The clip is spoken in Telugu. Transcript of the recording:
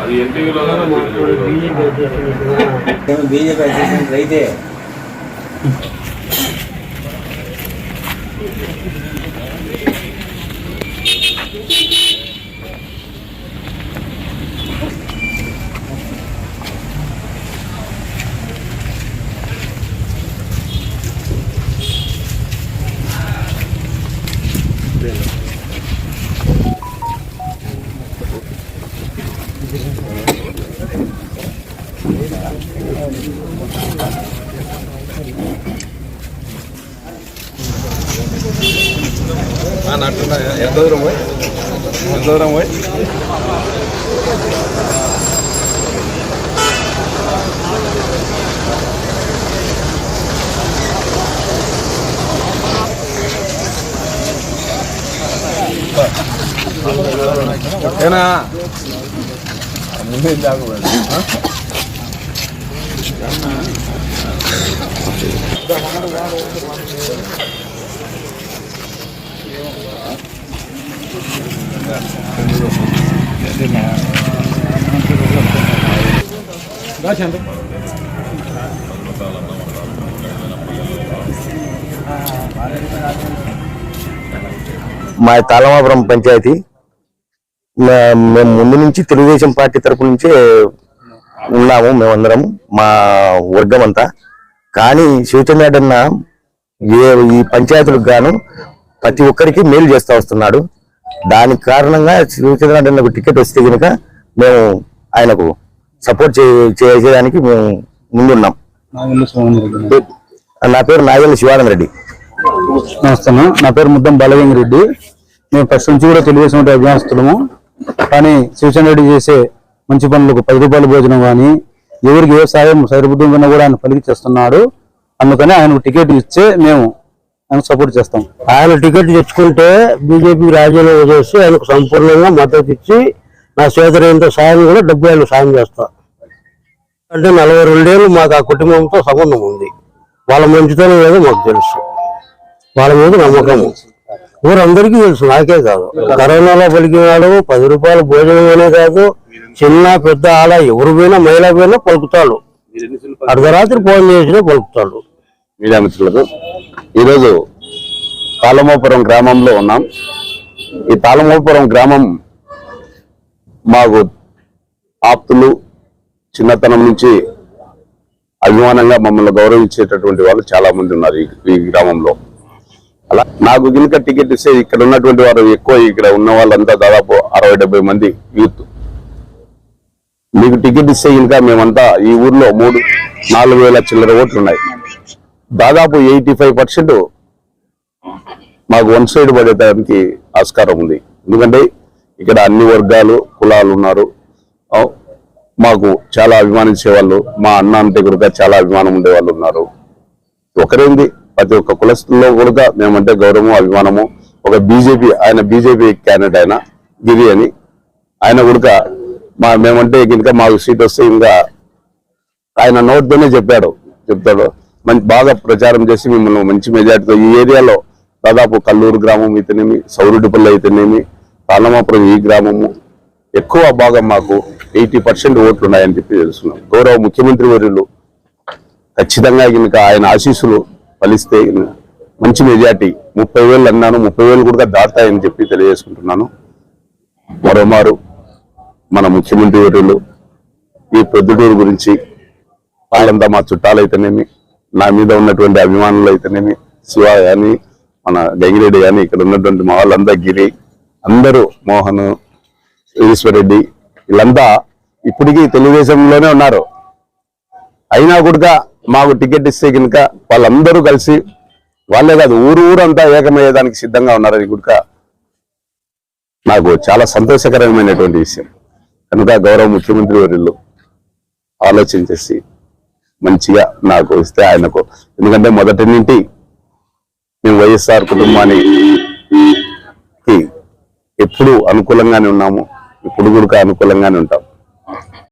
అది బీజేపీ అధ్యక్షుడు రైతే ఎంత దూరం పోయి ఎంత దూరం పోయి ఓకేనా ముందు జాగ్రత్త మా తాళమాపురం పంచాయతీ మేము ముందు నుంచి తెలుగుదేశం పార్టీ తరపు నుంచే ఉన్నాము మేమందరం మా వర్గం అంతా. కానీ శివచంద్రన్న ఏ ఈ పంచాయతీలకు గాను ప్రతి ఒక్కరికి మేలు చేస్తూ వస్తున్నాడు. దానికి కారణంగా శివచంద్రన్నకు టికెట్ వస్తే కనుక మేము ఆయనకు సపోర్ట్ చేసేదానికి మేము ముందున్నాం. నా పేరు నాగేళ్ళ శివానంద రెడ్డి నమస్తే నా పేరు ముద్దం బాలవేంగి రెడ్డి మేము ఫస్ట్ నుంచి కూడా తెలుగుదేశం పార్టీ కానీ శివచంద్ర రెడ్డి చేసే మంచి పనులకు పది రూపాయల భోజనం కానీ ఎవరికి ఏ సాయం కన్నా కూడా ఆయన పలికి చేస్తున్నాడు అందుకని ఆయనకు టికెట్ ఇచ్చే మేము ఆయన సపోర్ట్ చేస్తాం. ఆయన టికెట్ తెచ్చుకుంటే బీజేపీ రాజీనామా చేసి ఆయనకు సంపూర్ణంగా మద్దతు ఇచ్చి నా చేతనైనంత సాయం కూడా డబ్బు ఆయన సాయం చేస్తా. అంటే నలభై రెండేళ్ళు మాకు ఆ కుటుంబంతో సంబంధం ఉంది. వాళ్ళ మంచితనం లేదో మాకు తెలుసు. వాళ్ళ మీద నమ్మకం. ఊరందరికీ తెలుసు నాకే కాదు. కరోనాలో పలికినాడు పది రూపాయల భోజనం కాదు చిన్న పెద్ద ఆడ ఎవరు పోయినా మహిళ పోయినా పలుకుతాడు. అర్ధరాత్రి ఫోన్ చేసినా పలుకుతాడు. మీడియా మిత్రులకు ఈరోజు తాళమాపురం గ్రామంలో ఉన్నాం. ఈ తాళమాపురం గ్రామం మాకు ఆప్తులు చిన్నతనం నుంచి అభిమానంగా మమ్మల్ని గౌరవించేటటువంటి వాళ్ళు చాలా మంది ఉన్నారు ఈ గ్రామంలో. అలా నాకు గినక టికెట్ ఇస్తే ఇక్కడ ఉన్నటువంటి వారు ఎక్కువ ఇక్కడ ఉన్న వాళ్ళంతా దాదాపు అరవై డెబ్బై మంది యూత్. మీకు టికెట్ ఇస్తే ఇంకా మేమంతా ఈ ఊర్లో మూడు నాలుగు వేల చిల్లర ఓట్లు ఉన్నాయి దాదాపు ఎయిటీ ఫైవ్ పర్సెంట్ మాకు వన్ సైడ్ పడేటానికి ఆస్కారం ఉంది. ఎందుకంటే ఇక్కడ అన్ని వర్గాలు కులాలు ఉన్నారు. మాకు చాలా అభిమానించే వాళ్ళు మా అన్న అంటే కనుక చాలా అభిమానం ఉండే వాళ్ళు ఉన్నారు. ఒకరేంది ప్రతి ఒక్క కులస్తుల్లో కూడా మేమంటే గౌరవము అభిమానము ఒక బీజేపీ ఆయన బీజేపీ క్యాండిడేట్ ఆయన గిరి అని. ఆయన కూడా మా మేమంటే ఇంకా మాకు సీట్ వస్తే ఇంకా ఆయన నోట్తోనే చెప్పాడు చెప్తాడు. మంచి బాగా ప్రచారం చేసి మిమ్మల్ని మంచి మెజార్టీతో ఈ ఏరియాలో దాదాపు కల్లూరు గ్రామం అయితేనేమి సౌరుడిపల్లి అయితేనేమి పాలమాపురం ఈ గ్రామము ఎక్కువ భాగం మాకు ఎయిటీ పర్సెంట్ ఓట్లు ఉన్నాయని చెప్పి తెలుస్తున్నాం. గౌరవ ముఖ్యమంత్రి వర్యులు ఖచ్చితంగా కనుక ఆయన ఆశీస్సులు ఫలిస్తే మంచి మెజార్టీ. ముప్పై వేలు అన్నాను ముప్పై వేలు కూడా దాటాయని చెప్పి తెలియజేసుకుంటున్నాను. మరోమారు మన ముఖ్యమంత్రి వర్యులు ఈ ప్రొద్దుటూరు గురించి వాళ్ళంతా మా చుట్టాలు నా మీద ఉన్నటువంటి అభిమానులు అయితేనేమి శివ కానీ మన గంగిరెడ్డి కానీ ఇక్కడ ఉన్నటువంటి మా వాళ్ళంతా గిరి అందరూ మోహన్ ఈశ్వరెడ్డి వీళ్ళంతా ఇప్పటికీ తెలుగుదేశంలోనే ఉన్నారు. అయినా కూడా మాకు టికెట్ ఇస్తే కనుక వాళ్ళందరూ కలిసి వాళ్ళే కాదు ఊరు ఊరంతా ఏకమయ్యేదానికి సిద్ధంగా ఉన్నారని గుడిక నాకు చాలా సంతోషకరమైనటువంటి విషయం. కనుక గౌరవ ముఖ్యమంత్రి వర్యులు ఆలోచన చేసి మంచిగా నాకు ఇస్తే ఆయనకు. ఎందుకంటే మొదటి నుండి మేము వైఎస్ఆర్ కుటుంబానికి ఎప్పుడు అనుకూలంగానే ఉన్నాము. ఇప్పుడు కూడా అనుకూలంగానే ఉంటాం.